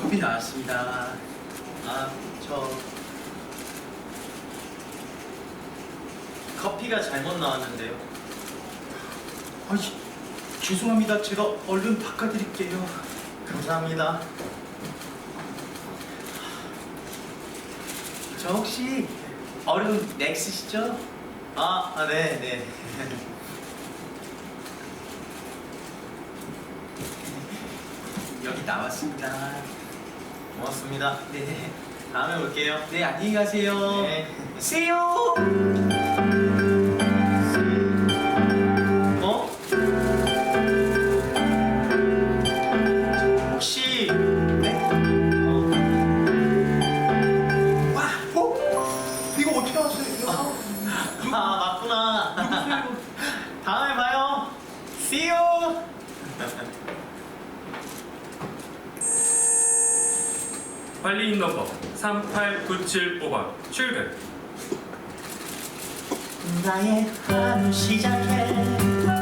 커피 나왔습니다. 아, 저 커피가 잘못 나왔는데요. 아이, 죄송합니다. 제가 얼른 바꿔드릴게요. 감사합니다. 저 혹시 얼음 넥스시죠? 아, 아 네, 네. 여기 나왔습니다. 고맙습니다. 네, 다음에 올게요. 네 안녕히 가세요. 네. See you. 어? 혹시 네. 어, 와, 어? 이거 어떻게 왔어요? 아 맞구나. 누구세요? 다음에 봐요. See you. 관리인 넘버 3897 출근. 나의 하루 시작해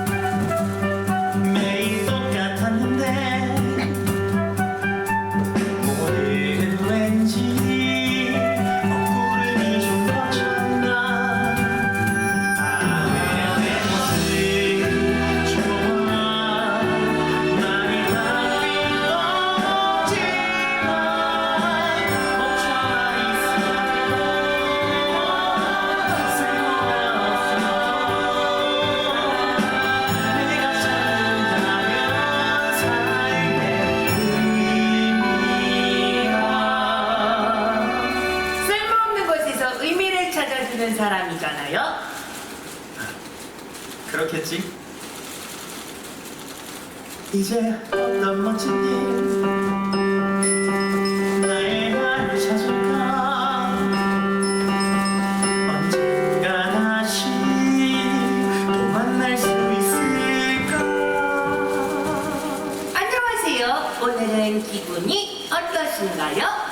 찾아주는 사람이잖아요. 그렇겠지? 이제 어떤 멋진 일 나의 나를 찾을까 언젠가 다시 또 만날 수 있을까 안녕하세요. 오늘은 기분이 어떠신가요?